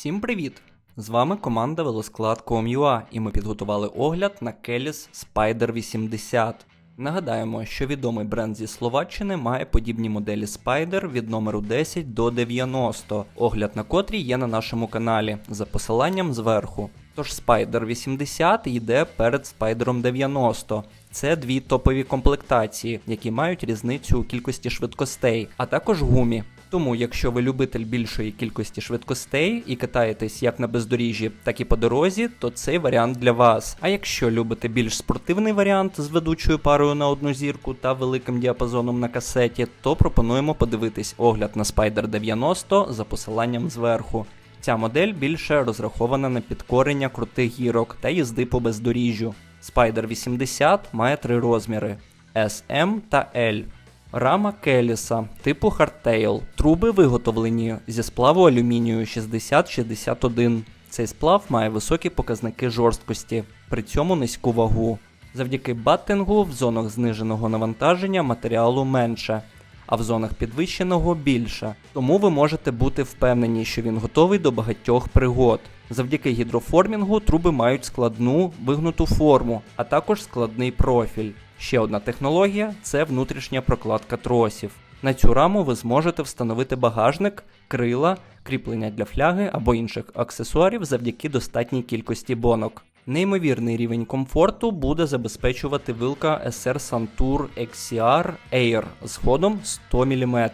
Всім привіт! З вами команда Велосклад.com.ua і ми підготували огляд на Kelis Spider 80. Нагадаємо, що відомий бренд зі Словаччини має подібні моделі Spider від номеру 10 до 90, огляд на котрі є на нашому каналі за посиланням зверху. Тож Spider 80 йде перед Spider 90. Це дві топові комплектації, які мають різницю у кількості швидкостей, а також гумі. Тому, якщо ви любитель більшої кількості швидкостей і катаєтесь як на бездоріжжі, так і по дорозі, то цей варіант для вас. А якщо любите більш спортивний варіант з ведучою парою на одну зірку та великим діапазоном на касеті, то пропонуємо подивитись огляд на Spider 90 за посиланням зверху. Ця модель більше розрахована на підкорення крутих гірок та їзди по бездоріжжю. Spider 80 має три розміри SM та L. Рама Келіса типу Hardtail. Труби виготовлені зі сплаву алюмінію 6061. Цей сплав має високі показники жорсткості, при цьому низьку вагу. Завдяки баттингу в зонах зниженого навантаження матеріалу менше, а в зонах підвищеного більше. Тому ви можете бути впевнені, що він готовий до багатьох пригод. Завдяки гідроформінгу труби мають складну вигнуту форму, а також складний профіль. Ще одна технологія це внутрішня прокладка тросів. На цю раму ви зможете встановити багажник, крила, кріплення для фляги або інших аксесуарів завдяки достатній кількості бонок. Неймовірний рівень комфорту буде забезпечувати вилка SR Santur XCR Air з ходом 100 мм.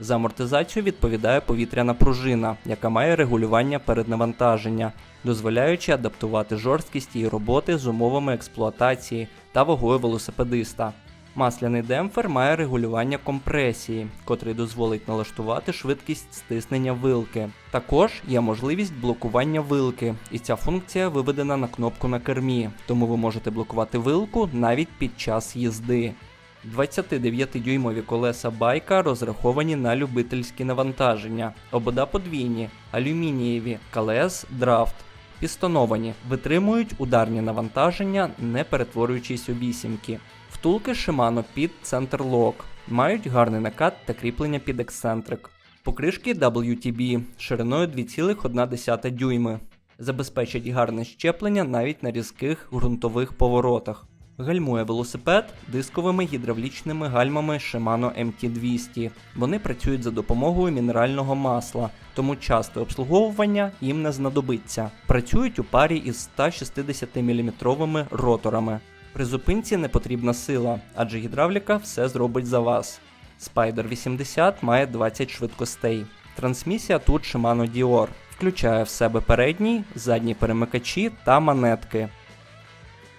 За амортизацію відповідає повітряна пружина, яка має регулювання переднавантаження, дозволяючи адаптувати жорсткість її роботи з умовами експлуатації та вагою велосипедиста. Масляний демпфер має регулювання компресії, котрий дозволить налаштувати швидкість стиснення вилки. Також є можливість блокування вилки, і ця функція виведена на кнопку на кермі, тому ви можете блокувати вилку навіть під час їзди. 29-дюймові колеса байка розраховані на любительські навантаження, обода подвійні, алюмінієві, колес драфт, пістоновані, витримують ударні навантаження, не перетворюючись у вісімки. Втулки Shimano під центр лок, мають гарний накат та кріплення під ексцентрик. Покришки WTB шириною 2,1 дюйми. Забезпечать гарне щеплення навіть на різких ґрунтових поворотах. Гальмує велосипед дисковими гідравлічними гальмами Shimano MT200. Вони працюють за допомогою мінерального масла, тому часте обслуговування їм не знадобиться. Працюють у парі із 160 мм роторами. При зупинці не потрібна сила, адже гідравліка все зробить за вас. Spider 80 має 20 швидкостей. Трансмісія тут Shimano Dior, включає в себе передній, задні перемикачі та манетки.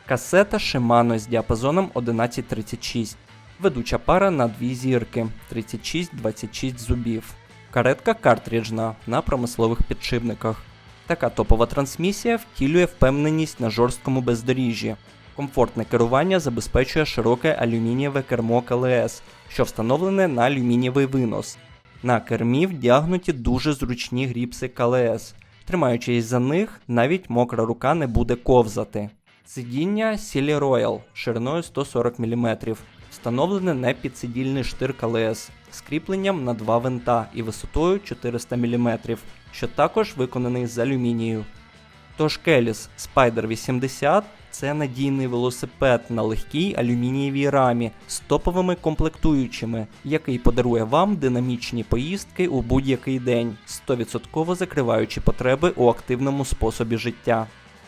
Касета Shimano з діапазоном 1136. Ведуча пара на дві зірки 36-26 зубів. Каретка картриджна на промислових підшипниках. Така топова трансмісія втілює впевненість на жорсткому бездоріжжі. Комфортне керування забезпечує широке алюмінієве кермо КЛС, що встановлене на алюмінієвий винос. На кермі вдягнуті дуже зручні гріпси КЛС. Тримаючись за них, навіть мокра рука не буде ковзати. Сидіння Silly Royal шириною 140 мм, встановлене на підсидільний штир КЛС з кріпленням на два винта і висотою 400 мм, що також виконаний з алюмінію. Тож Келіс Spider 80 це надійний велосипед на легкій алюмінієвій рамі з топовими комплектуючими, який подарує вам динамічні поїздки у будь-який день, 100% закриваючи потреби у активному способі життя.